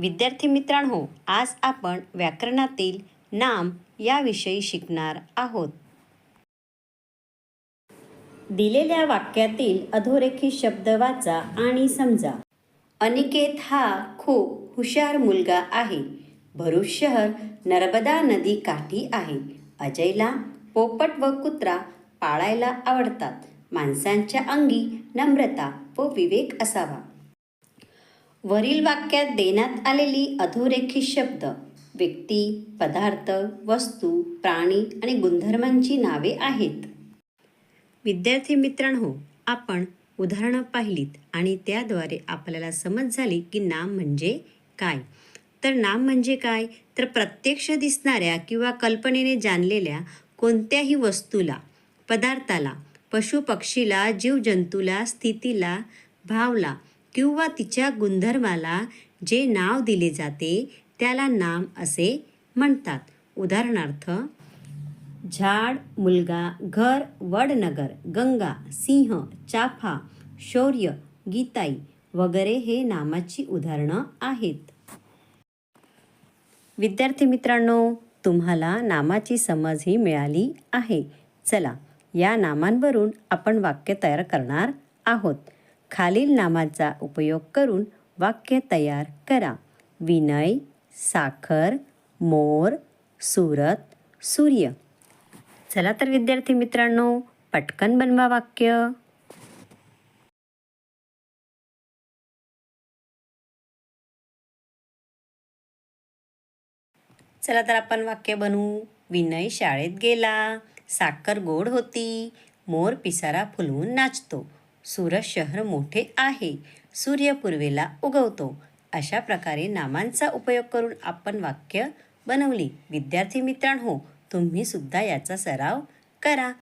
विद्यार्थी मित्रांनो आज आपण व्याकरणातील नाम याविषयी शिकणार आहोत. दिलेल्या वाक्यातील अधोरेखित शब्द वाचा आणि समजा. अनिकेत हा खूप हुशार मुलगा आहे. भरूच शहर नर्मदा नदी काठी आहे. अजयला पोपट व कुत्रा पाळायला आवडतात. माणसांच्या अंगी नम्रता व विवेक असावा. वरील वाक्यात देण्यात आलेली अधोरेखित शब्द व्यक्ती पदार्थ वस्तू प्राणी आणि गुणधर्मांची नावे आहेत. विद्यार्थी मित्रांनो आपण उदाहरणं पाहिलीत आणि त्याद्वारे आपल्याला समज झाली की नाम म्हणजे काय. तर नाम म्हणजे काय? तर प्रत्यक्ष दिसणाऱ्या किंवा कल्पनेने जाणलेल्या कोणत्याही वस्तूला पदार्थाला पशुपक्षीला जीवजंतूला स्थितीला भावला किंवा तिच्या गुणधर्माला जे नाव दिले जाते त्याला नाम असे म्हणतात. उदाहरणार्थ झाड मुलगा घर वडनगर गंगा सिंह चाफा शौर्य गीताई वगैरे हे नामाची उदाहरणं आहेत. विद्यार्थी मित्रांनो तुम्हाला नामाची समज ही मिळाली आहे. चला या नामांवरून आपण वाक्य तयार करणार आहोत. खालील नामाचा उपयोग करून वाक्य तयार करा. विनय साखर मोर सुरत सूर्य. चला तर विद्यार्थी मित्रांनो पटकन बनवा वाक्य. चला तर आपण वाक्य बनवू. विनय शाळेत गेला. साखर गोड होती. मोर पिसारा फुलवून नाचतो. सुरत शहर मोठे आहे. सूर्य पूर्वेला उगवतो. अशा प्रकारे नामांचा उपयोग करून आपण वाक्य बनवली. विद्यार्थी मित्रांनो तुम्ही सुद्धा याचा सराव करा.